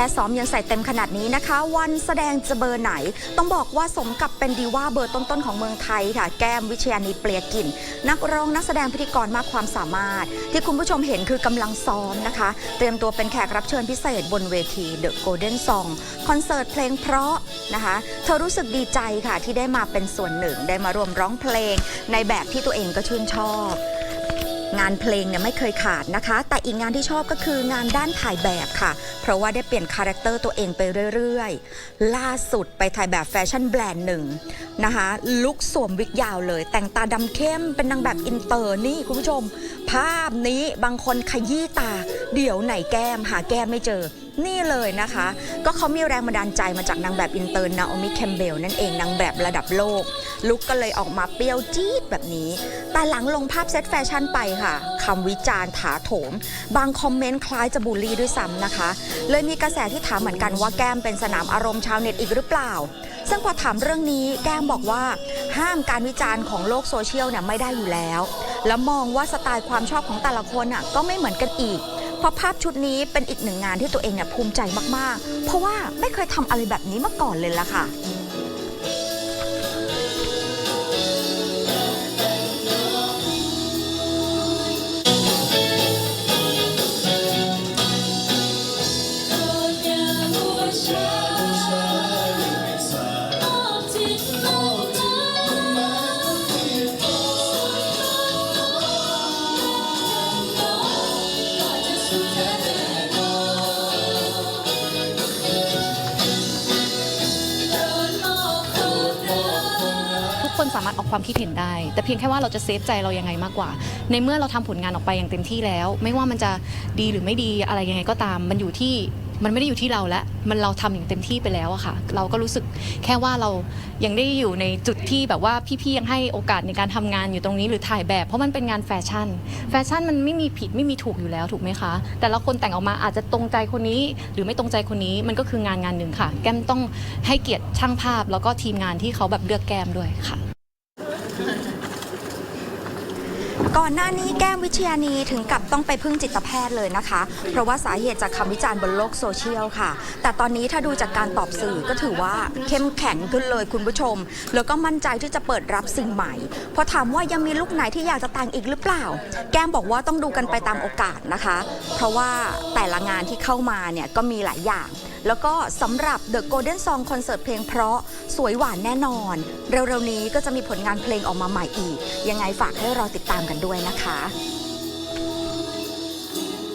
ค่ซ้อมยังใส่เต็มขนาดนี้นะคะ วันแสดงจะเบอร์ไหน ต้องบอกว่าสมกับเป็นดีว่าเบอร์ต้นๆของเมืองไทยค่ะ แก้มวิชยานีเปลียกิน นักร้องนักแสดงพิธีกรมากความสามารถ ที่คุณผู้ชมเห็นคือกำลังซ้อมนะคะ เตรียมตัวเป็นแขกรับเชิญพิเศษบนเวที The Golden Song คอนเสิร์ตเพลงเพราะนะคะ เธอรู้สึกดีใจค่ะที่ได้มาเป็นส่วนหนึ่งได้มาร่วมร้องเพลง ในแบบที่ตัวเองก็ชื่นชอบ งานเพลงเนี่ยไม่เคยขาดนะคะ แต่อีกงานที่ชอบก็คืองานด้านถ่ายแบบค่ะ เพราะว่าได้เปลี่ยนคาแรคเตอร์ตัวเองไปเรื่อยๆ ล่าสุดไปถ่ายแบบแฟชั่นแบรนด์หนึ่งนะคะลุคสวมวิกยาวเลย แต่งตาดำเข้มเป็นนางแบบอินเตอร์นี่คุณผู้ชม ภาพนี้บางคนขยี้ตา เดี๋ยวไหนแก้ม หาแก้มไม่เจอนี่เลยนะคะ ก็เขามีแรงบันดาลใจมาจากนางแบบอินเตอร์นาโอมิแคมเบลนั่นเองนางแบบระดับโลก ลุกก็เลยออกมาเปรี้ยวจี๊ดแบบนี้ แต่หลังลงภาพเซตแฟชั่นไปค่ะคำวิจารณ์ถาโถม บางคอมเมนต์คล้ายจะบูลลี่ด้วยซ้ำนะคะ เลยมีกระแสที่ถามเหมือนกันว่าแก้มเป็นสนามอารมณ์ชาวเน็ตอีกหรือเปล่า ซึ่งพอถามเรื่องนี้แก้มบอกว่า ห้ามการวิจารณ์ของโลกโซเชียลเนี่ยไม่ได้อยู่แล้ว แล้วมองว่าสไตล์ความชอบของแต่ละคนอะก็ไม่เหมือนกันอีกเพราะภาพชุดนี้เป็นอีกหนึ่งงานที่ตัวเองเนี่ยภูมิใจมาก ๆ เพราะว่าไม่เคยทำอะไรแบบนี้มาก่อนเลยล่ะค่ะ คนสามารถออกความคิดเห็นได้ แต่เพียงแค่ว่าเราจะเซฟใจเรายังไงมากกว่า ในเมื่อเราทำผลงานออกไปอย่างเต็มที่แล้ว ไม่ว่ามันจะดีหรือไม่ดีอะไรยังไงก็ตาม มันอยู่ที่มันไม่ได้อยู่ที่เราแล้วมันเราทำอย่างเต็มที่ไปแล้วอะค่ะ เราก็รู้สึกแค่ว่าเรายังได้อยู่ในจุดที่แบบว่าพี่ๆยังให้โอกาสในการทำงานอยู่ตรงนี้หรือถ่ายแบบ เพราะมันเป็นงานแฟชั่น แฟชั่นมันไม่มีผิดไม่มีถูกอยู่แล้วถูกไหมคะ แต่ละคนแต่งออกมาอาจจะตรงใจคนนี้ หรือไม่ตรงใจคนนี้มันก็คืองานงานหนึ่งค่ะ แก้มต้องให้เกียรติช่างภาพ แล้วก็ทีมงานที่เขาแบบเลือกแก้มด้วยค่ะ ก่อนหน้านี้แก้มวิชยานีถึงกับต้องไปพึ่งจิตแพทย์เลยนะคะ เพราะว่าสาเหตุจากคำวิจารณ์บนโลกโซเชียลค่ะ แต่ตอนนี้ถ้าดูจากการตอบสื่อก็ถือว่าเข้มแข็งขึ้นเลยคุณผู้ชม แล้วก็มั่นใจที่จะเปิดรับสิ่งใหม่พอถามว่ายังมีลุกไหนที่อยากจะแต่งอีกหรือเปล่า แก้มบอกว่าต้องดูกันไปตามโอกาสนะคะ เพราะว่าแต่ละงานที่เข้ามาเนี่ยก็มีหลายอย่างแล้วก็สำหรับ The Golden Song คอนเสิร์ตเพลงเพราะสวยหวานแน่นอน เร็วๆนี้ก็จะมีผลงานเพลงออกมาใหม่อีก ยังไงฝากให้รอติดตามกันด้วยนะคะ